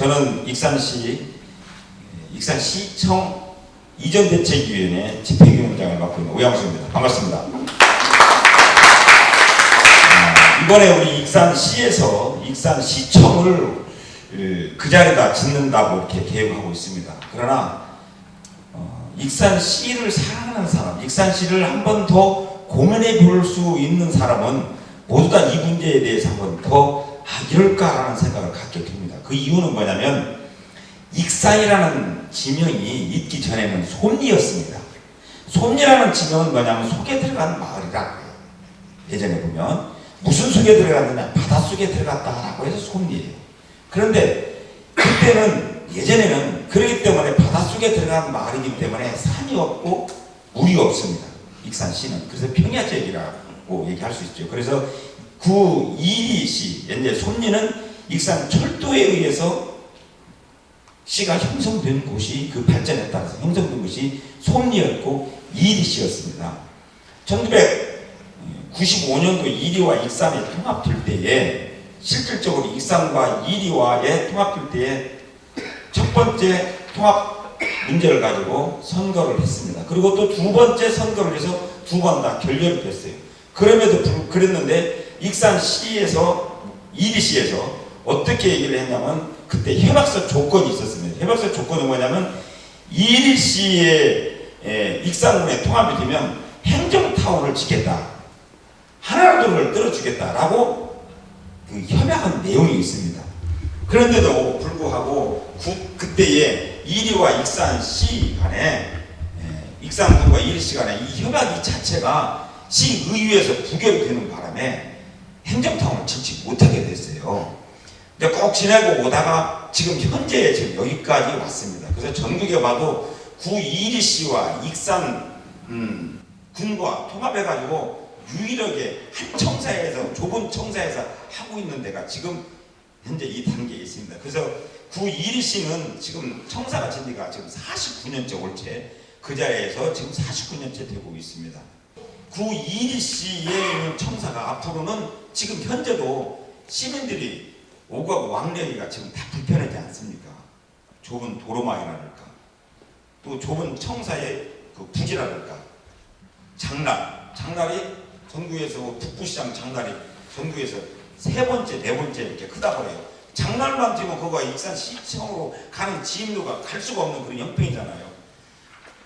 저는 익산시 익산시청 이전 대책위원회 집행위원장을 맡고 있는 오양수입니다. 반갑습니다. 아, 이번에 우리 익산시에서 익산시청을 그, 그 자리에다 짓는다고 이렇게 계획하고 있습니다. 그러나 어, 익산시를 사랑하는 사람, 익산시를 한 번 더 고민해 볼 수 있는 사람은 모두 다 이 문제에 대해서 한 번 더 아, 이럴까라는 생각을 갖게 됩니다. 그 이유는 뭐냐면 익산이라는 지명이 있기 전에는 솜리였습니다. 솜리라는 지명은 뭐냐면 속에 들어간 마을이라 예전에 보면 무슨 속에 들어갔느냐 바닷속에 들어갔다라고 해서 솜리예요. 그런데 그때는 예전에는 그렇기 때문에 바닷속에 들어간 마을이기 때문에 산이 없고 물이 없습니다. 익산시는 그래서 평야 지역이라고 얘기할 수 있죠. 그래서 구 이리시 현재 솜리는 익산 철도에 의해서 시가 형성된 곳이 그 발전에 따라서 형성된 곳이 솜리였고 이리시였습니다. 1995년도 이리와 익산이 통합될 때에 실질적으로 익산과 이리와의 통합될 때에 첫 번째 통합 문제를 가지고 선거를 했습니다. 그리고 또 두 번째 선거를 해서 두 번 다 결렬이 됐어요. 그럼에도 불 그랬는데 익산시에서 이리시에서 어떻게 얘기를 했냐면 그때 협약서 조건이 있었습니다. 협약서 조건은 뭐냐면 이리시의 에, 익산군에 통합이 되면 행정타운을 짓겠다. 하나로를 떨어주겠다라고 그 협약한 내용이 있습니다. 그런데도 불구하고 구, 그때의 이리와 익산시 간에 에, 익산군과 이리시 간에 이 협약 이 자체가 시의회에서 부결이 되는 바람에 행정타운을 짓지 못하게 됐어요. 근데 꼭 지내고 오다가 지금 현재 지금 여기까지 왔습니다. 그래서 전국에 봐도 구 이리시와 익산 음, 군과 통합해가지고 유일하게 한 청사에서 좁은 청사에서 하고 있는 데가 지금 현재 이 단계에 있습니다. 그래서 구 이리시는 지금 청사가 진 지가 지금 49년째 올채 그 자리에서 지금 49년째 되고 있습니다. 구 이리시에 있는 청사가 앞으로는 지금 현재도 시민들이 오고 가고 왕래기가 지금 다 불편하지 않습니까? 좁은 도로망이라든가 또 좁은 청사의 그 부지라든가 장날 장날이 전국에서 북부시장 장날이 전국에서 세 번째 네 번째 이렇게 크다 그래요. 장날만 뛰면 그거가 익산시청으로 가는 지인도가 갈 수가 없는 그런 형편이잖아요.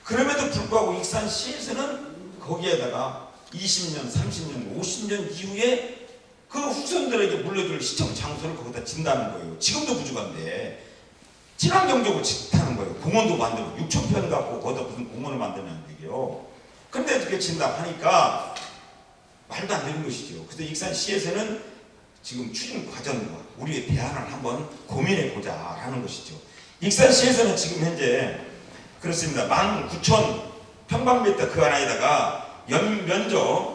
그럼에도 불구하고 익산시에서는 거기에다가 20년, 30년, 50년 이후에 그 후손들에게 물려줄 시청 장소를 거기다 진다는 거예요. 지금도 부족한데 친환 경적으로 짓다는 거예요. 공원도 만들고 6천 편 갖고 거기다 무슨 공원을 만드는 얘기요. 근데 그렇게 진다 하니까 말도 안 되는 것이죠. 그래서 익산시에서는 지금 추진 과정과 우리의 대안을 한번 고민해 보자라는 것이죠. 익산시에서는 지금 현재 그렇습니다. 19,000 평방미터 그 안에다가 연 면적 어,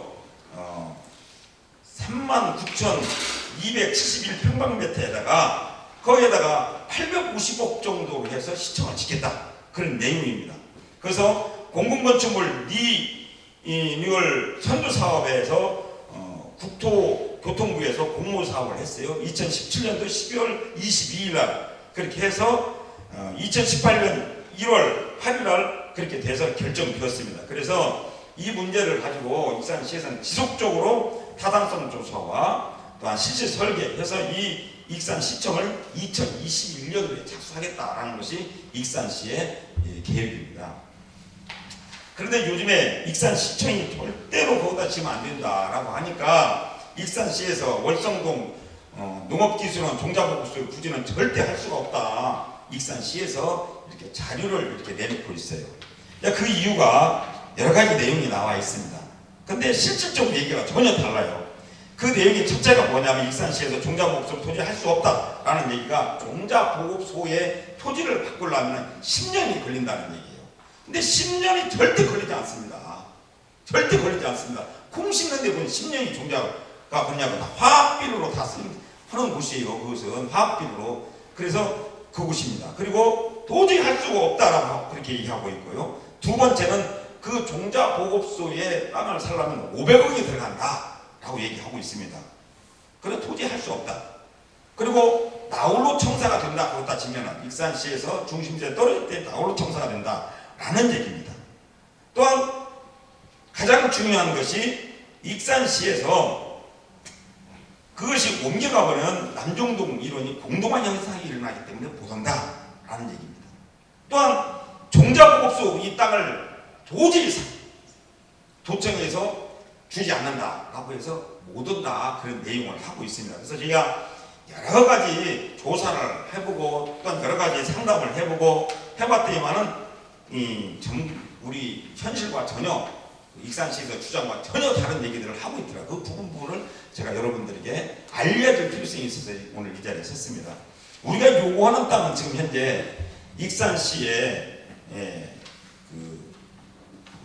39,271 평방미터에다가 거기에다가 850억 정도로 해서 시청을 짓겠다 그런 내용입니다. 그래서 공공건축물 리뉴얼 선도 사업에서 어, 국토교통부에서 공모 사업을 했어요. 2017년도 12월 22일 날 그렇게 해서 어, 2018년 1월 8일 날 그렇게 돼서 결정되었습니다. 그래서 이 문제를 가지고 익산시에서는 지속적으로 타당성 조사와 또한 실시 설계해서 이 익산 시청을 2021년도에 착수하겠다라는 것이 익산시의 예, 계획입니다. 그런데 요즘에 익산시청이 절대로 거기다 지면 안 된다라고 하니까 익산시에서 월성동 어, 농업기술원 종자보고소의 부지는 절대 할 수가 없다. 익산시에서 이렇게 자료를 이렇게 내놓고 있어요. 야, 그 이유가 여러 가지 내용이 나와 있습니다. 근데 실질적으로 얘기가 전혀 달라요. 그 내용이 첫째가 뭐냐면 익산시에서 종자보급소 토지 할 수 없다라는 얘기가 종자보급소의 토지를 바꾸려면 10년이 걸린다는 얘기예요. 근데 10년이 절대 걸리지 않습니다. 절대 걸리지 않습니다. 콩 심는데 보면 10년이 종자가 걸냐고 다 화학비료로 다 쓰는 하는 곳이에요. 그것은 화학비료로. 그래서 그곳입니다. 그리고 도저히 할 수가 없다라고 그렇게 얘기하고 있고요. 두 번째는 그 종자 보급소에 땅을 살려면 500억이 들어간다 라고 얘기하고 있습니다. 그래 도저히 할 수 없다. 그리고 나홀로 청사가 된다 그렇다 치면은 익산시에서 중심지에 떨어질 때 나홀로 청사가 된다 라는 얘기입니다. 또한 가장 중요한 것이 익산시에서 그것이 옮겨가 버리면 남종동 이론이 공동한 현상이 일어나기 때문에 못한다라는 얘기입니다. 또한 종자보급소 이 땅을 사- 도청에서 주지 않는다라고 해서 못 온다 그런 내용을 하고 있습니다. 그래서 저희가 여러 가지 조사를 해보고 또한 여러 가지 상담을 해보고 해봤더니만은 이 정- 우리 현실과 전혀 익산시에서 주장과 전혀 다른 얘기들을 하고 있더라. 그 부분 부분을 제가 여러분들에게 알려줄 필요성이 있어서 오늘 이 자리에 섰습니다. 우리가 요구하는 땅은 지금 현재 익산시에 예, 그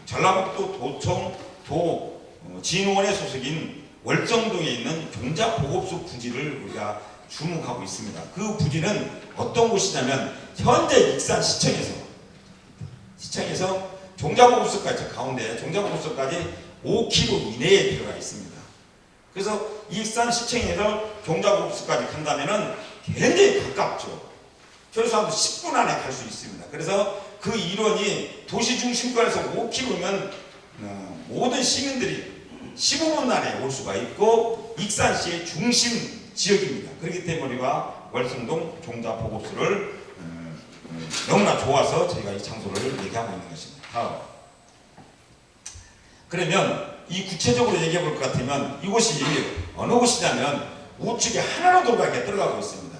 전라북도 도청 도 어, 진원에 소속인 월정동에 있는 경자 보급소 부지를 우리가 주목하고 있습니다. 그 부지는 어떤 곳이냐면 현재 익산 시청에서 시청에서 종자보급소까지 저 가운데 종자보급소까지 5km 이내에 들어가 있습니다. 그래서 익산 시청에서 종자보급소까지 간다면은 굉장히 가깝죠. 최소한 10분 안에 갈 수 있습니다. 그래서 그 일원이 도시 중심권에서 5km면 어, 모든 시민들이 15분 안에 올 수가 있고 익산시의 중심 지역입니다. 그렇기 때문에 우리가 월성동 종자 보급소를 음, 음, 너무나 좋아서 저희가 이 장소를 얘기하고 있는 것입니다. 다음. 그러면 이 구체적으로 얘기해 볼 것 같으면 이곳이 어느 곳이냐면 우측에 하나로 들어가 이렇게 들어가고 있습니다.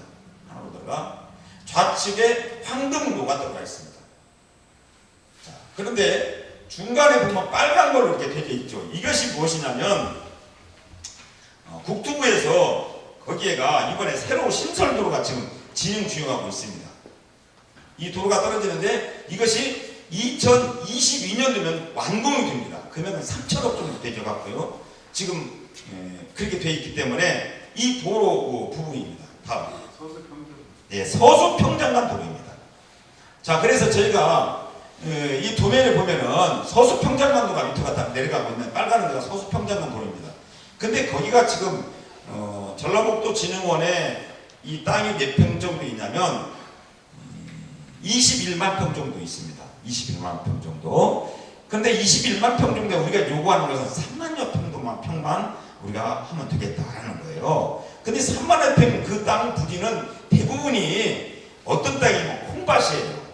하나로 들어가 좌측에 황금로가 들어가 있습니다. 자, 그런데 중간에 보면 빨간 걸로 이렇게 되어 있죠. 이것이 무엇이냐면 어, 국토부에서 거기에가 이번에 새로 신설도로가 지금 진행 중하고 있습니다. 이 도로가 떨어지는데 이것이 2022년 되면 완공이 됩니다. 금액은 3천억 정도 되죠 같고요. 지금 예, 그렇게 되어 있기 때문에 이 도로 그 부분입니다. 다음. 네, 서수평장간 도로입니다. 자, 그래서 저희가 에, 이 도면을 보면은 서수평장간도가 밑으로 딱 내려가고 있는 빨간 데가 서수평장간 도로입니다. 근데 거기가 지금 어, 전라북도 진흥원에 이 땅이 몇 평 정도 있냐면 음, 21만 평 정도 있습니다. 21만 평 정도. 근데 21만 평 정도 우리가 요구하는 것은 3만여 평도만 평만 우리가 하면 되겠다라는 거예요. 근데 3만여 평 그 땅 부지는 대부분이 어떤 땅이면 콩밭이에요.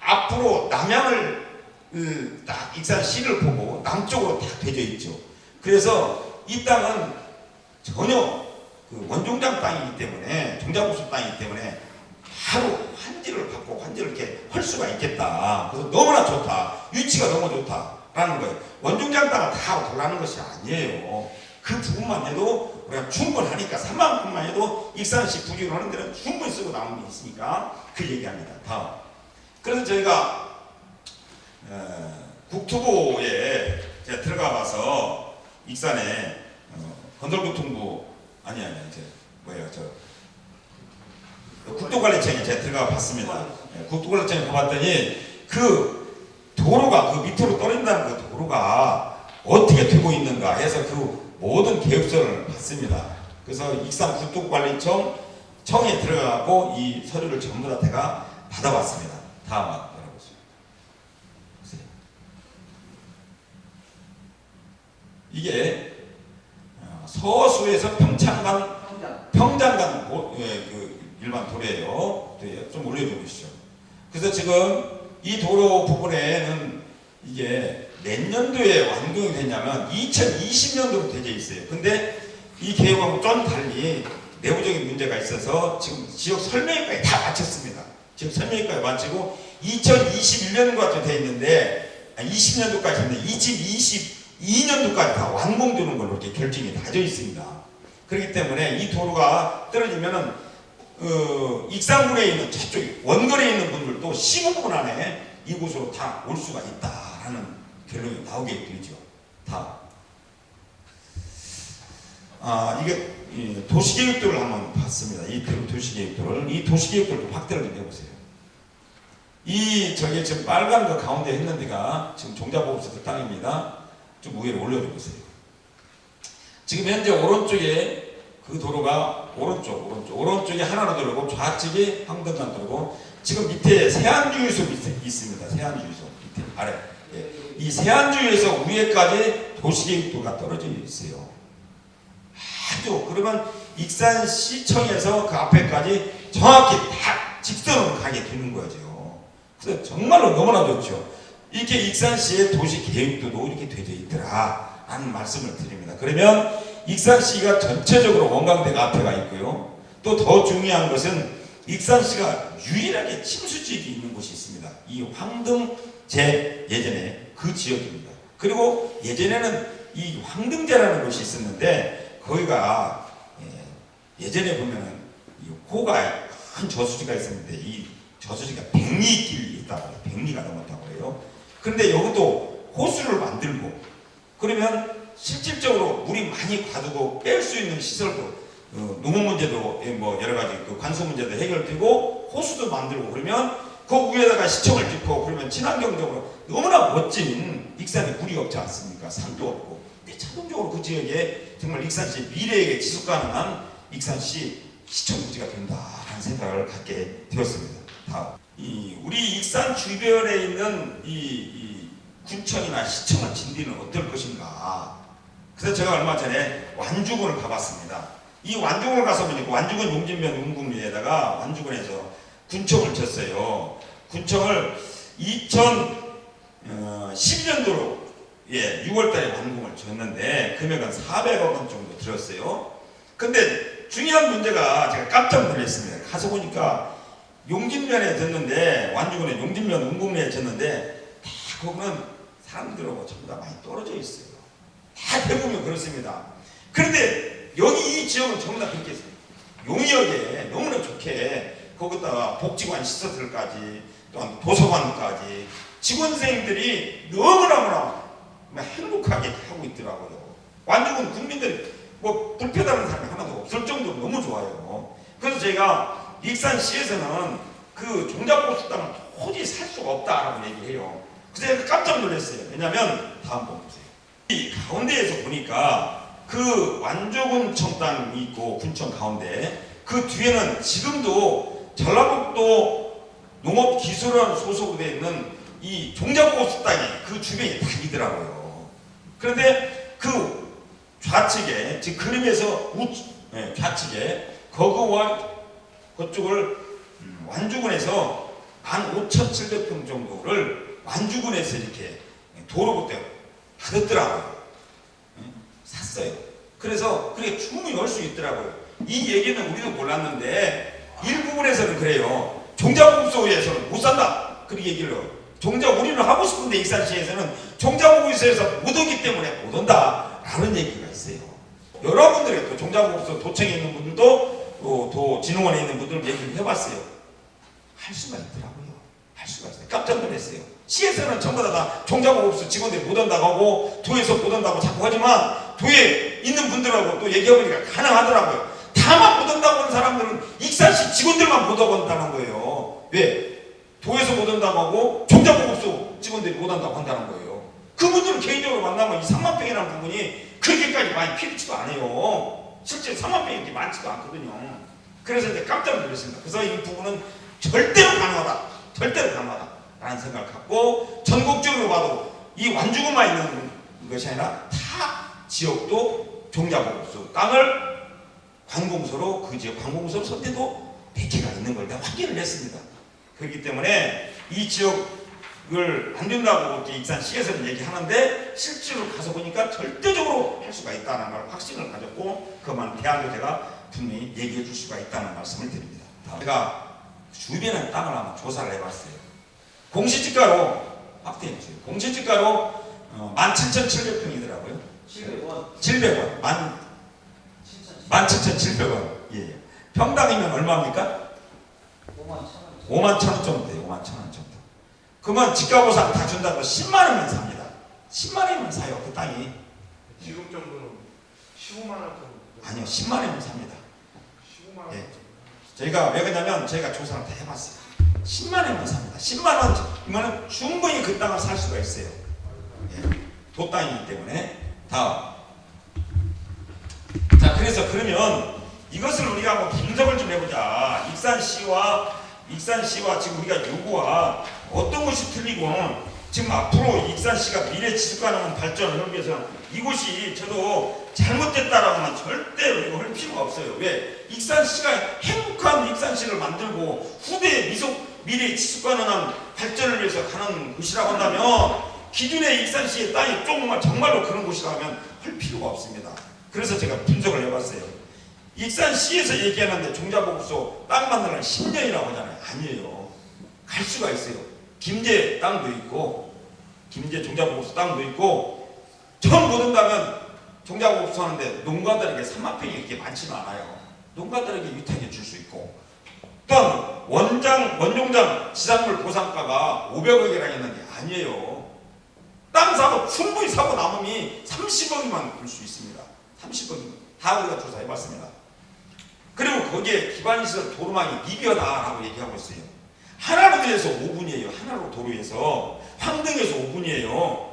앞으로 남양을 그, 딱 익산 시를 보고 남쪽으로 다 되져 있죠. 그래서 이 땅은 전혀 그 원종장 땅이기 때문에 종자부수 땅이기 때문에 바로 환지를 받고 환지를 이렇게 할 수가 있겠다. 그래서 너무나 좋다. 위치가 너무 좋다라는 거예요. 원종장 땅을 다 돌라는 것이 아니에요. 그 부분만 해도 우리가 충분하니까 3만 분만 해도 익산시 부지로 하는 데는 충분히 쓰고 나온 게 있으니까 그 얘기합니다. 다음. 그래서 저희가 어, 국토부에 제가 들어가 봐서 익산에 어, 건설교통부 아니 아니 이제 뭐예요 저 국도관리청에 제가 들어가 봤습니다. 예, 국도관리청에 가봤더니 그 도로가 그 밑으로 떨어진다는 그 도로가 어떻게 되고 있는가 해서 그 모든 계획서를 봤습니다. 그래서 익산 국도관리청 청에 들어가고 이 서류를 전부 다 제가 받아봤습니다. 다음 열어보세요. 보세요. 이게 어, 서수에서 평창간 평장간 도- 예, 그 일반 도로예요. 네, 좀 올려주시죠. 그래서 지금 이 도로 부분에는 이게 몇 년도에 완공이 됐냐면 2020년도로 되어 있어요. 근데 이 계획하고 좀 달리 내부적인 문제가 있어서 지금 지역 설명회까지 다 마쳤습니다. 지금 설명회까지 마치고 2021년까지 되어 있는데 20년도까지 했는데 2022년도까지 다 완공되는 걸로 이렇게 결정이 다 되어 있습니다. 그렇기 때문에 이 도로가 떨어지면은 어, 익산군에 있는 저쪽 원거리에 있는 분들도 15분 안에 이곳으로 다 올 수가 있다라는 결론이 나오게 되죠. 다. 아 이게 이 도시계획도를 한번 봤습니다. 이 도- 도시계획도를 이 도시계획도를 확대를 좀 해보세요. 이 저기 지금 빨간 거 가운데 했는 데가 지금 종자보급소 땅입니다. 좀 위로 올려줘 보세요. 지금 현재 오른쪽에 그 도로가 오른쪽 오른쪽 오른쪽이 하나로 들어오고 좌측이 황등만 들어오고 지금 밑에 세안주유소 있- 있습니다. 세안주유소 밑에 아래 예. 이 세안주유에서 위에까지 도시계획도가 떨어져 있어요. 아주 그러면 익산시청에서 그 앞에까지 정확히 딱 직선으로 가게 되는 거죠. 그래서 정말로 너무나 좋죠. 이렇게 익산시의 도시 계획도도 이렇게 되어 있더라 하는 말씀을 드립니다. 그러면 익산시가 전체적으로 원광대가 앞에가 있고요. 또 더 중요한 것은 익산시가 유일하게 침수지역이 있는 곳이 있습니다. 이 황등 제 예전에 그 지역입니다. 그리고 예전에는 이 황등제라는 곳이 있었는데 거기가 예, 예전에 보면은 이 호가 큰 저수지가 있었는데 이 저수지가 백리길이 있다고 해요. 백리가 넘었다고 해요. 그런데 여기도 호수를 만들고 그러면 실질적으로 물이 많이 가두고 뺄 수 있는 시설도 어, 농업 문제도 예, 뭐 여러 가지 그 관수 문제도 해결되고 호수도 만들고 그러면 그 위에다가 시청을 짓고 그러면 친환경적으로 너무나 멋진 익산이 물이 없지 않습니까? 산도 없고 근데 자동적으로 그 지역에 정말 익산시 미래에 지속 가능한 익산시 시청 구지가 된다라는 생각을 갖게 되었습니다. 다음 이 우리 익산 주변에 있는 이, 이 군청이나 시청을 진디는 어떨 것인가? 그래서 제가 얼마 전에 완주군을 가봤습니다. 이 완주군을 가서 보니까 완주군 용진면 운국리에다가 완주군에서 군청을 쳤어요. 군청을 2012년도로 예, 6월달에 완공을 졌는데 금액은 400억 원 정도 들었어요. 근데 중요한 문제가 제가 깜짝 놀랐습니다. 가서 보니까 용진면에 졌는데 완주군에 용진면 운국리에 졌는데 다 거기는 사람들하고 전부 다 많이 떨어져 있어요. 다 대부분 그렇습니다. 그런데 여기 이 지역은 전부 다 그렇게 있어요. 용역에 너무나 좋게 거기다가 복지관 시설들까지 또한 도서관까지 직원생들이 너무너무나 막 행복하게 하고 있더라고요. 완주군 국민들 뭐 불편하는 사람이 하나도 없을 정도로 너무 좋아요. 그래서 제가 익산시에서는 그 종잡고수당을 도저히 살 수가 없다라고 얘기해요. 그래서 깜짝 놀랐어요. 왜냐면 다음 번 보세요. 이 가운데에서 보니까 그 완주군청 땅이 있고 군청 가운데 그 뒤에는 지금도 전라북도 농업기술원 소속으로 되어 있는 이 종잡고수 땅이 그 주변이 다이더라고요. 그런데 그 좌측에 지금 그림에서 우 예, 좌측에 거구와 그쪽을 음, 완주군에서 15,700평 정도를 완주군에서 이렇게 도로 부터 받았더라고요. 예, 샀어요. 그래서 그게 충분히 올 수 있더라고요. 이 얘기는 우리도 몰랐는데 일부분에서는 그래요. 종자공소에서는 못 산다. 그렇게 얘기를 해요. 종자 우리는 하고 싶은데 익산시에서는 종자공소에서 못 오기 때문에 못 온다. 라는 얘기가 있어요. 여러분들이 또 종자공소 도청에 있는 분들도 또, 또 진흥원에 있는 분들 얘기를 해봤어요. 할 수가 있더라고요. 할 수가 있어요. 깜짝 놀랐어요. 시에서는 전부 다, 다 종자공소 직원들이 못 온다고 하고 도에서 못 온다고 자꾸 하지만 도에 있는 분들하고 또 얘기해보니까 가능하더라고요. 다만 못 온다고 하는 사람들은 익산시 직원들만 못 온다는 거예요. 왜? 도에서 못 온다고 하고 종자공소 직원들이 못 온다고 한다는 거예요. 그분들은 개인적으로 만나면 이 3만 평이라는 부분이 그렇게까지 많이 필요치도 않아요. 실제 3만 평이 이렇게 많지도 않거든요. 그래서 이제 깜짝 놀랐습니다. 그래서 이 부분은 절대로 가능하다. 절대로 가능하다. 라는 생각을 갖고 전국적으로 봐도 이 완주구만 있는 것이 아니라 타 지역도 종자공소 땅을 관공서로 그 지역 관공서 선대도 100개가 있는 걸 내가 확인을 했습니다. 그렇기 때문에 이 지역을 안 된다고 익산시에서는 얘기하는데 실제로 가서 보니까 절대적으로 할 수가 있다는 걸 확신을 가졌고 그만 대안도 제가 분명히 얘기해 줄 수가 있다는 말씀을 드립니다. 제가 주변의 땅을 한번 조사를 해봤어요. 공시지가로 확대해 주세요. 공시지가로 어, 17,700평이더라고요. 700원, 700원, 만 7,000원, 17,700원. 예. 평당이면 얼마입니까? 5만 1,000원. 5만 천원 정도 돼요. 5만 천원 정도. 그러면 집가 보상 다 준다고 10만 원이면 삽니다. 10만 원이면 사요. 그 땅이. 지금 정도는 15만 원 정도. 아니요. 10만 원이면 삽니다. 15만 원. 예. 저희가 왜 그러냐면 저희가 조사를 다 해봤어요. 10만 원이면 삽니다. 10만 원 이면 충분히 그 땅을 살 수가 있어요. 예. 도 땅이기 때문에 다음. 자 그래서 그러면 이것을 우리가 한번 분석을 좀 해보자. 익산시와 익산시와 지금 우리가 요구와 어떤 것이 틀리고 지금 앞으로 익산시가 미래 지속 가능한 발전을 하기 위해서 이곳이 저도 잘못됐다라고는 절대로 이거 할 필요가 없어요. 왜? 익산시가 행복한 익산시를 만들고 후대의 미속 미래 지속 가능한 발전을 위해서 가는 곳이라고 한다면 기존의 익산시의 땅이 정말 정말로 그런 곳이라면 할 필요가 없습니다. 그래서 제가 분석을 해봤어요. 익산시에서 얘기하는데 종자보고서 땅 만들면 10년이라고 하잖아요. 아니에요. 갈 수가 있어요. 김제 땅도 있고 김제 종자보고서 땅도 있고 전부 든다면 종자보고서 하는데 농가들에게 3만 평이 이렇게 많지는 않아요. 농가들에게 위탁해 줄 수 있고 또한 원장 원종장 지상물 보상가가 500억이라 했는데 아니에요. 땅 사고 충분히 사고 남으면 30억이만 볼 수 있습니다. 30억이면 다 우리가 조사해봤습니다. 그리고 거기에 기반시설 도로망이 미비하다라고 얘기하고 있어요. 하나로도에서 5분이에요. 하나로 도로에서 황등에서 5분이에요.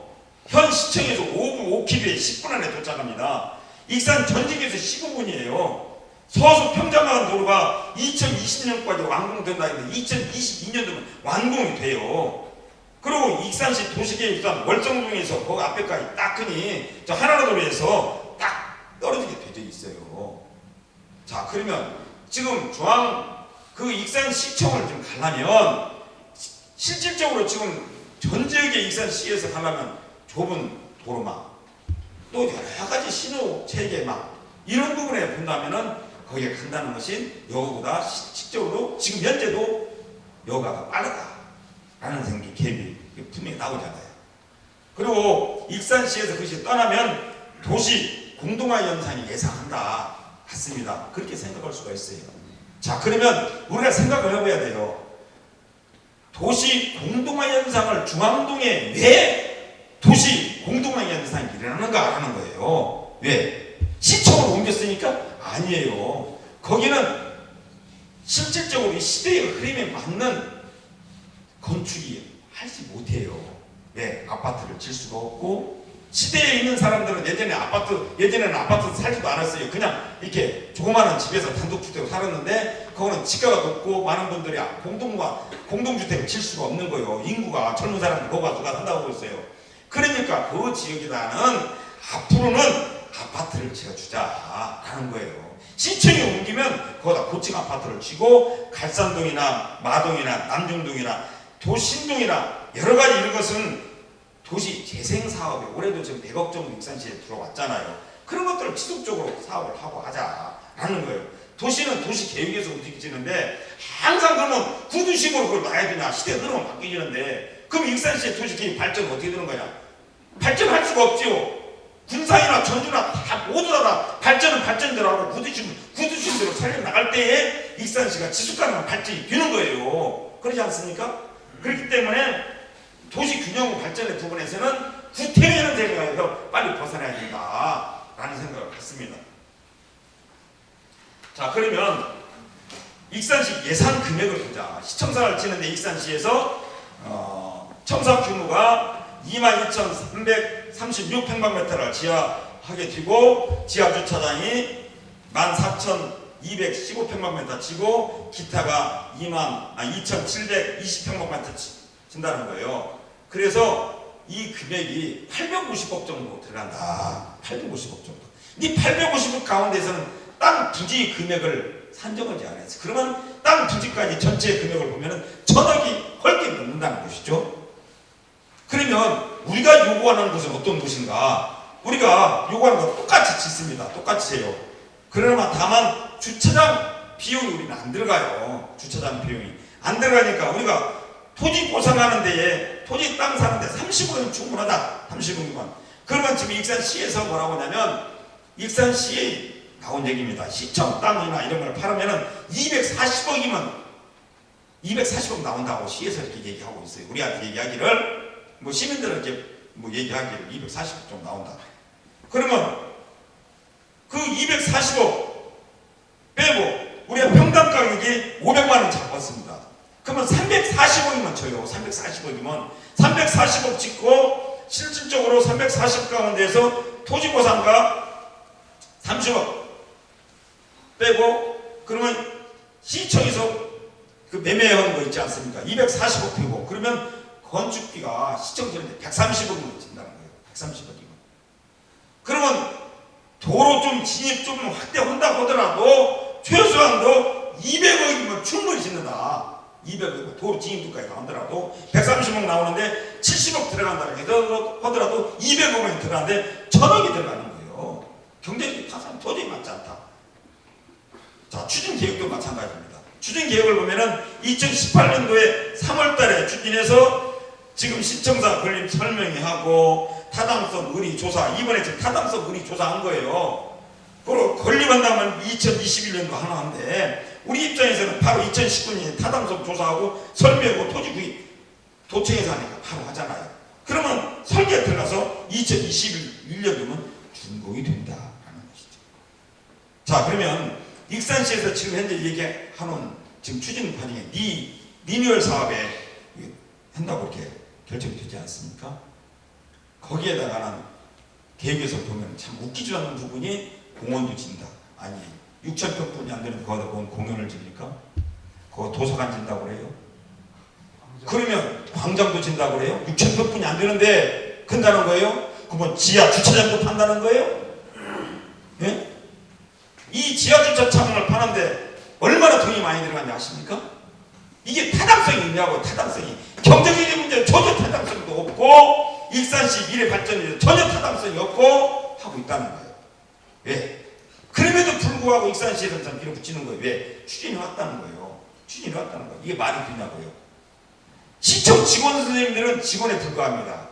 현 시청에서 5분 5km에 10분 안에 도착합니다. 익산 전직에서 15분이에요. 서수 평장만 도로가 2020년까지 완공된다 했는데 2022년 되면 완공이 돼요. 그리고 익산시 도시계획단 월정동에서 그 앞에까지 딱 크니 저 하나로 도로에서 딱 떨어지게 되어 있어요. 자 그러면 지금 중앙 그 익산 시청을 좀 가려면 시- 실질적으로 지금 전 지역의 익산시에서 가려면 좁은 도로망 또 여러 가지 신호 체계망 이런 부분에 본다면은 거기에 간다는 것이 여거보다 실질적으로 지금 현재도 여가가 빠르다라는 생각이 개입이 분명히 나오잖아요. 그리고 익산시에서 그것이 떠나면 도시 공동화 현상이 예상한다 같습니다. 그렇게 생각할 수가 있어요. 자 그러면 우리가 생각을 해봐야 돼요. 도시 공동화 현상을 중앙동에 왜 도시 공동화 현상이 일어나는가 하는 거예요. 왜? 시청으로 옮겼으니까 아니에요. 거기는 실질적으로 이 시대의 흐름에 맞는 건축이 하지 못해요. 왜? 아파트를 질 수가 없고 시대에 있는 사람들은 예전에 아파트 예전에는 아파트 살지도 않았어요. 그냥 이렇게 조그마한 집에서 단독주택으로 살았는데 그거는 지가가 높고 많은 분들이 공동과 공동주택을 질 수가 없는 거예요. 인구가 젊은 사람들 거가 누가 산다고 했어요. 그러니까 그 지역에다는 앞으로는 아파트를 지어주자라는 거예요. 시청에 옮기면 거기다 고층 아파트를 지고 갈산동이나 마동이나 남중동이나 도신동이나 여러 가지 이런 것은 도시 재생 사업에 올해도 지금 100억 정도 익산시에 들어왔잖아요. 그런 것들을 지속적으로 사업을 하고 하자라는 거예요. 도시는 도시 계획에서 움직이지는데 항상 그러면 구두식으로 그걸 놔야 되냐 시대가 흐름은 바뀌지는데 그럼 익산시의 도시 계획 발전은 어떻게 되는 거냐? 발전할 수가 없죠. 군산이나 전주나 다 모두 다 발전은 발전대로 하고 구두심 구두심대로 살려 나갈 때에 익산시가 지속 가능한 발전이 되는 거예요. 그렇지 않습니까? 그렇기 때문에 도시 균형 발전의 부분에서는 구태회는 대가에서 빨리 벗어나야 된다라는 생각을 갖습니다. 자 그러면 익산시 예산 금액을 보자. 시청사를 치는데 익산시에서 어, 청사 규모가 22,336평방미터를 지하하게 되고 지하 주차장이 14,215평방미터 치고 기타가 2만 아 2,720평방미터 진다는 거예요. 그래서 이 금액이 850억 정도 들어간다. 850억 정도. 이 850억 가운데서는 땅 부지 금액을 산정하지 않았어. 그러면 땅 부지까지 전체 금액을 보면은 천억이 헐게 넘는다는 것이죠. 그러면 우리가 요구하는 것은 어떤 것인가? 우리가 요구하는 건 똑같이 짓습니다. 똑같이 해요. 그러나 다만 주차장 비용이 우리는 안 들어가요. 주차장 비용이 안 들어가니까 우리가 토지 보상하는 데에 토지 땅 사는데 30억이면 충분하다. 30억이면. 그러면 지금 익산시에서 뭐라고 하냐면 익산시에 나온 얘기입니다. 시청 땅이나 이런 걸 팔으면은 240억이면 240억 나온다고 시에서 이렇게 얘기하고 있어요. 우리한테 얘기하기를 뭐 시민들은 이렇게 뭐 얘기하기를 240억 정도 나온다. 그러면 그 240억 빼고 우리가 평당 가격이 500만 원 잡았습니다. 그러면 340억이면 쳐요. 340억이면 340억 찍고 실질적으로 340 가운데에서 토지 보상가 30억 빼고 그러면 시청에서 그 매매하는 거 있지 않습니까? 240억 되고 그러면 건축비가 시청 지는데 130억을 진다는 거예요. 130억이면. 그러면 도로 좀 진입 좀 확대한다고 하더라도 최소한도 200억이면 충분히 짓는다. 200억 도로 진입도까지 나오더라도 130억 나오는데 70억 들어간다 하더라도 하더라도 200억이 들어가는데 천억이 들어가는 거예요. 경제적인 타산 도저히 맞지 않다. 자 추진 계획도 마찬가지입니다. 추진 계획을 보면은 2018년도에 3월 달에 추진해서 지금 시청사 건립 설명회하고 타당성 의리 조사 이번에 지금 타당성 의리 조사한 거예요. 그리고 건립한다면 2021년도 하나 한데 우리 입장에서는 바로 2019년에 타당성 조사하고 설명하고 토지 구입 도청에서 하니까 바로 하잖아요. 그러면 설계 들어가서 2021년도면 준공이 된다라는 것이죠. 자 그러면 익산시에서 지금 현재 얘기하는 지금 추진 과정에 리, 리뉴얼 사업에 한다고 이렇게 결정이 되지 않습니까? 거기에다가는 계획에서 보면 참 웃기지 않는 부분이 공원도 진다. 아니 6천 평뿐이 안 되는 거기다 본 공연을 지니까 그거 도서관 진다고 그래요. 그러면 광장도 진다고 그래요. 6천 평뿐이 안 되는데 큰다는 거예요. 그러면 지하 주차장도 판다는 거예요. 예? 이 지하 주차장을 파는데 얼마나 돈이 많이 들어갔냐 아십니까? 이게 타당성이 있냐고 타당성이 경제적인 문제 전혀 타당성도 없고 일산시 미래 발전에 전혀 타당성이 없고 하고 있다는 거예요. 왜? 그럼에도 불구하고 익산시에서는 참 밀어붙이는 거예요. 왜? 추진이 왔다는 거예요. 추진이 왔다는 거예요. 이게 말이 되냐고요. 시청 직원 선생님들은 직원에 불과합니다.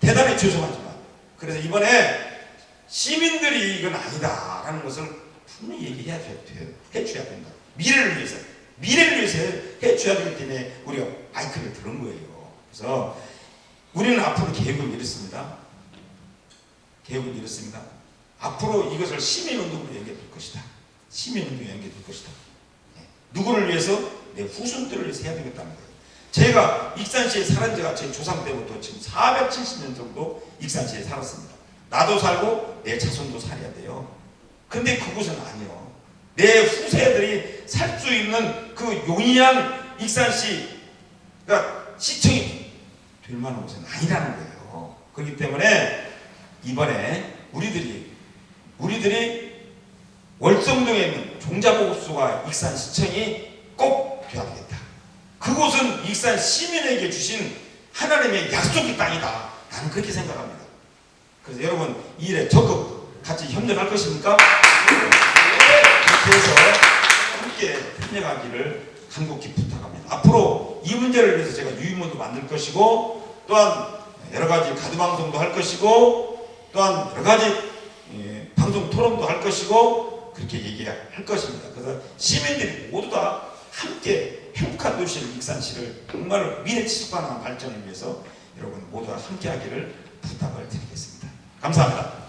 대단히 죄송하지만. 그래서 이번에 시민들이 이건 아니다라는 것을 분명히 얘기해야 돼요. 해줘야 된다. 미래를 위해서. 미래를 위해서 해줘야 되기 때문에 우리가 마이크를 들은 거예요. 그래서 우리는 앞으로 계획을 이렇습니다. 계획을 이렇습니다. 앞으로 이것을 시민운동으로 연계될 것이다. 시민운동에 연계될 것이다. 예. 누구를 위해서? 내 후손들을 위해서 해야 되겠다는 거예요. 제가 익산시에 살은 지가 제 조상 때부터 지금 470년 정도 익산시에 살았습니다. 나도 살고 내 자손도 살아야 돼요. 근데 그곳은 아니요. 내 후세들이 살 수 있는 그 용이한 익산시가 시청이 될 만한 곳은 아니라는 거예요. 그렇기 때문에 이번에 우리들이 우리들이 월성동에 있는 종자보급소가 익산 시청이 꼭 돼야 되겠다. 그곳은 익산 시민에게 주신 하나님의 약속의 땅이다. 나는 그렇게 생각합니다. 그래서 여러분 이 일에 적극 같이 협력할 것입니까? 해서 함께 협력하기를 간곡히 부탁합니다. 앞으로 이 문제를 위해서 제가 유인문도 만들 것이고 또한 여러 가지 가드 방송도 할 것이고 또한 여러 가지 예, 방송 토론도 할 것이고 그렇게 얘기할 것입니다. 그래서 시민들이 모두 다 함께 행복한 도시를 익산시를 정말 미래 지속 가능한 발전을 위해서 여러분 모두 다 함께 하기를 부탁을 드리겠습니다. 감사합니다.